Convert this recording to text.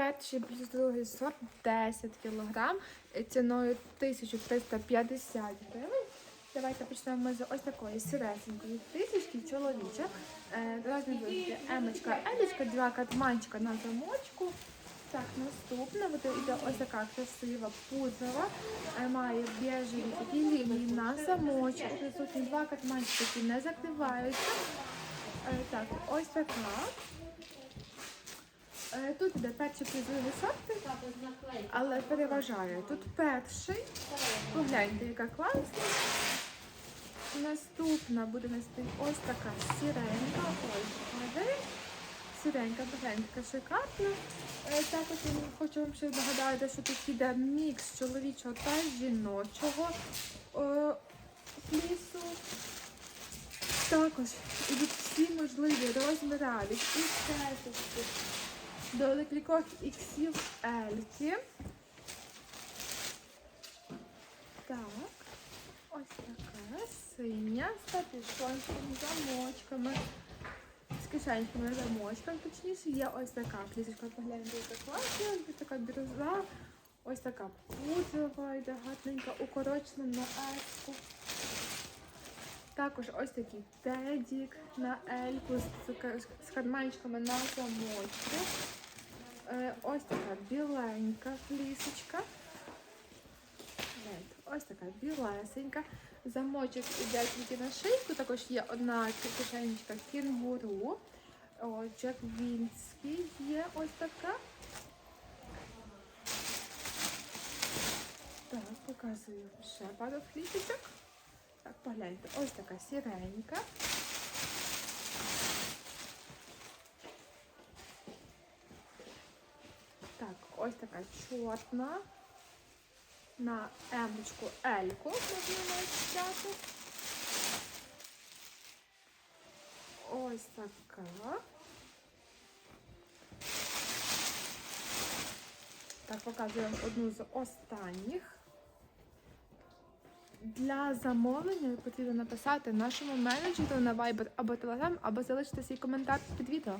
перший плюс другий сорт 10 кг ціною 1350 гривень. Давайте почнемо ми з ось такої сіресенької тисячки чоловіча. Е, Розмір буде емочка, елічка, два катманчика на замочку. Так, наступна йде ось така красива пудзова. Е, Має біжеві такі лінії на замочку. Присутні два катманчики, не закриваються. Е, Так, ось така. Е, Тут іде плюс другий сорти, але переважає. Тут перший. Погляньте, яка класна. Наступна буде нести ось така сіренька. Сіренька, погляньте, шикарна. Е, Також я хочу вам ще нагадати, що тут іде мікс чоловічого та жіночого е, флісу. Також ідуть всі можливі розміри від іксів ельки. Так, ось така синя з капюшонськими замочками. З кишеньками замочками, точніше, є ось така плісочка, погляньте, яка класна, ось така бірюза, ось така пудзова, йде гарненька, укорочена на ельку. Також ось такий тедік на ельку з, з, карманчиками на замочку. Е, ось така біленька флісочка. Ось така білесенька. Замочок іде тільки на шийку. Також є одна кишенечка кінгуру. Джек Вінський є ось така. Так, показую ще пару флісочок. Так, погляньте, ось така сіренька. Так, ось така чорна. На емочку Ельку можна навіть взяти. Ось така. Так, показую вам одну з останніх. Для замовлення потрібно написати нашому менеджеру на Viber або Telegram, або залишити свій коментар під відео.